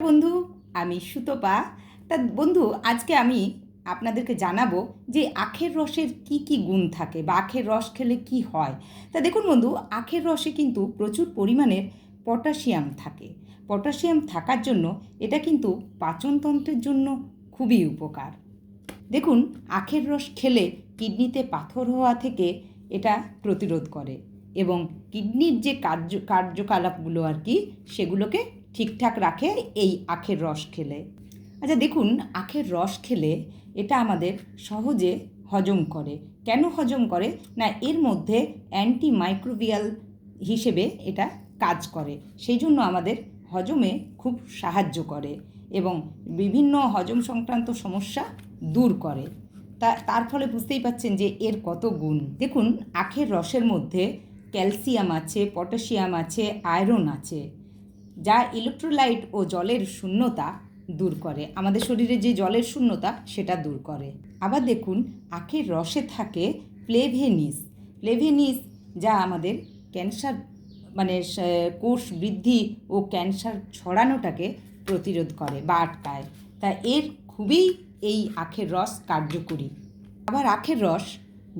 বন্ধু, আমি সুতপা। তা বন্ধু, আজকে আমি আপনাদেরকে জানাব যে আখের রসের কি কি গুণ থাকে বা আখের রস খেলে কি হয়। তা দেখুন বন্ধু, আখের রসে কিন্তু প্রচুর পরিমাণের পটাশিয়াম থাকে। পটাশিয়াম থাকার জন্য এটা কিন্তু পাচনতন্ত্রের জন্য খুবই উপকার। দেখুন, আখের রস খেলে কিডনিতে পাথর হওয়া থেকে এটা প্রতিরোধ করে এবং কিডনির যে কার্য, কার্যকলাপগুলো আর কি, সেগুলোকে ঠিকঠাক রাখে এই আখের রস খেলে। আচ্ছা দেখুন, আখের রস খেলে এটা আমাদের সহজে হজম করে। কেন হজম করে? না, এর মধ্যে অ্যান্টি মাইক্রোবিয়াল হিসেবে এটা কাজ করে। সেই জন্য আমাদের হজমে খুব সাহায্য করে এবং বিভিন্ন হজম সংক্রান্ত সমস্যা দূর করে। তা, তার ফলে বুঝতেই পাচ্ছেন যে এর কত গুণ। দেখুন, আখের রসের মধ্যে ক্যালসিয়াম আছে, পটাশিয়াম আছে, আয়রন আছে। যা ইলেকট্রোলাইট ও জলের শূন্যতা দূর করে। আমাদের শরীরে যে জলের শূন্যতা, সেটা দূর করে। আবার দেখুন, আখের রসে থাকে প্লেভেনিস প্লেভেনিস যা আমাদের ক্যান্সার মানে কোষ বৃদ্ধি ও ক্যান্সার ছড়ানোটাকে প্রতিরোধ করে বা আটকায়। তা এর খুবই এই আখের রস কার্যকরী। আবার আখের রস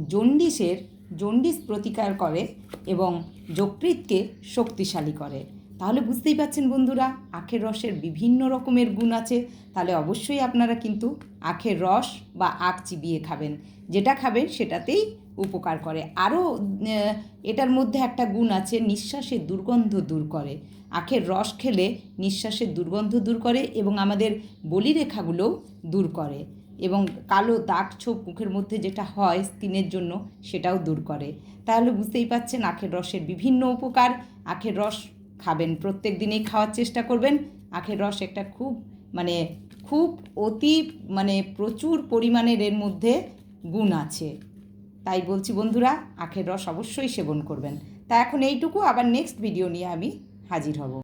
জন্ডিসের জন্ডিস প্রতিকার করে এবং যকৃৎকে শক্তিশালী করে। তাহলে বুঝতেই পাচ্ছেন বন্ধুরা, আখের রসের বিভিন্ন রকমের গুণ আছে। তাহলে অবশ্যই আপনারা কিন্তু আখের রস বা আখ চিবিয়ে খাবেন। যেটা খাবেন সেটাতেই উপকার করে। আরও এটার মধ্যে একটা গুণ আছে নিঃশ্বাসের দুর্গন্ধ দূর করে। আখের রস খেলে নিঃশ্বাসের দুর্গন্ধ দূর করে এবং আমাদের বলিরেখাগুলোও দূর করে এবং কালো দাগ ছোপ মুখের মধ্যে যেটা হয় স্কিনের জন্য সেটাও দূর করে। তাহলে বুঝতেই পাচ্ছেন আখের রসের বিভিন্ন উপকার। আখের রস খাবেন। প্রত্যেক দিনেই খাওয়ার চেষ্টা করবেন। আখের রস একটা খুব মানে খুব অতি মানে প্রচুর পরিমাণের এর মধ্যে গুণ আছে। তাই বলছি বন্ধুরা, আখের রস অবশ্যই সেবন করবেন। তা এখন এইটুকু, আবার নেক্সট ভিডিও নিয়ে আমি হাজির হব।